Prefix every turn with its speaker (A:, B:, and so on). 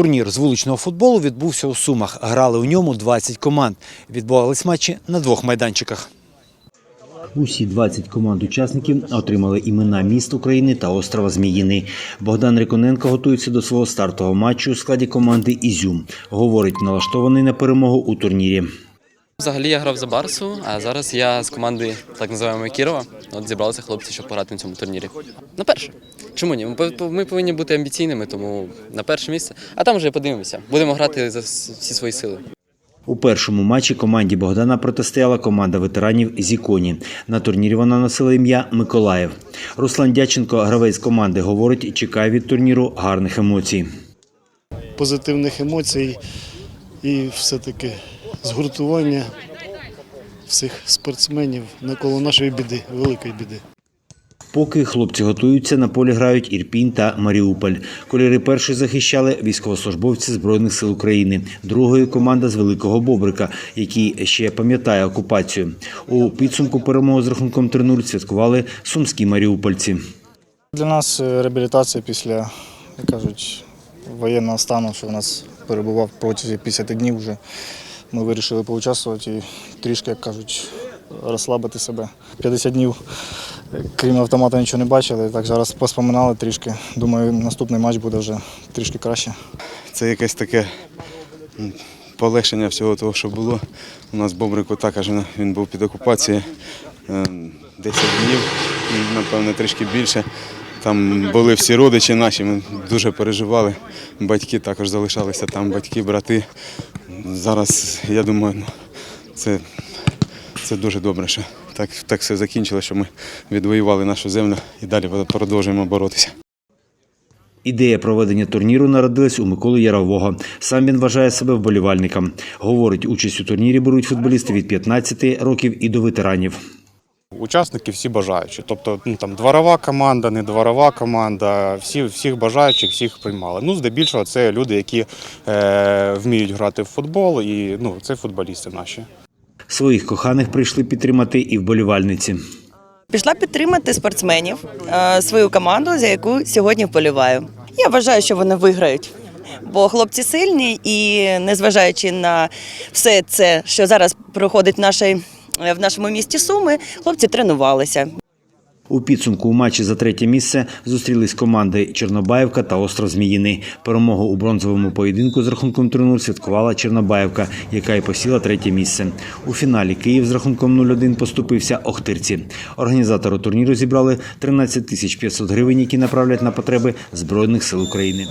A: Турнір з вуличного футболу відбувся у Сумах. Грали у ньому 20 команд. Відбувались матчі на двох майданчиках. Усі 20 команд учасників отримали імена міст України та острова Зміїний. Богдан Риконенко готується до свого стартового матчу у складі команди Ізюм. Говорить, налаштований на перемогу у турнірі.
B: Взагалі я грав за Барсу, а зараз я з команди так називаємо Кірова. От зібралися хлопці, щоб пограти на цьому турнірі. На перше. Чому ні? Ми повинні бути амбіційними, тому на перше місце. А там вже подивимося. Будемо грати за всі свої сили.
A: У першому матчі команді Богдана протистояла команда ветеранів Зіконі. На турнірі вона носила ім'я Миколаїв. Руслан Дяченко, гравець команди, говорить, чекає від турніру гарних емоцій.
C: позитивних емоцій і все-таки згуртування всіх спортсменів навколо нашої біди, великої біди.
A: Поки хлопці готуються, на полі грають Ірпінь та Маріуполь. Кольори першої захищали військовослужбовці Збройних сил України, другої команда з Великого Бобрика, який ще пам'ятає окупацію. У підсумку перемоги з рахунком 3-0 святкували сумські маріупольці.
D: Для нас е, реабілітація після, як кажуть, воєнного стану, що в нас перебував протягом 50 днів вже. Ми вирішили поучаствувати і трішки, як кажуть, розслабити себе. 50 днів, крім автомата, нічого не бачили. Так зараз поспоминали трішки. Думаю, наступний матч буде вже трішки краще.
E: Це якесь таке полегшення всього того, що було. У нас Бобрику також він був під окупацією е, 10 днів, м, напевно, трішки більше. Там були всі родичі наші, ми дуже переживали. Батьки також залишалися там, батьки, брати. Зараз, я думаю, це, це дуже добре, що так, так все закінчилося, що ми відвоювали нашу землю і далі продовжуємо боротися.
A: Ідея проведення турніру народилась у Миколи Ярового. Сам він вважає себе вболівальником. Говорить, участь у турнірі беруть футболісти від 15 років і до ветеранів.
F: Учасники всі бажаючі. Тобто ну, там дворова команда, не дворова команда, всі, всіх бажаючих, всіх приймали. Ну, здебільшого, це люди, які е, вміють грати в футбол, і ну, це футболісти наші.
A: Своїх коханих прийшли підтримати і вболівальниці.
G: Пішла підтримати спортсменів, е, свою команду, за яку сьогодні вболіваю. Я вважаю, що вони виграють. Бо хлопці сильні і незважаючи на все це, що зараз проходить в, нашій, в нашому місті Суми, хлопці тренувалися.
A: У підсумку у матчі за третє місце зустрілись команди Чорнобаївка та Остров Зміїний. Перемогу у бронзовому поєдинку з рахунком 3-0 святкувала Чорнобаївка, яка й посіла третє місце. У фіналі Київ з рахунком 0-1 поступився Охтирці. Організатори турніру зібрали 13 тисяч 500 гривень, які направлять на потреби Збройних сил України.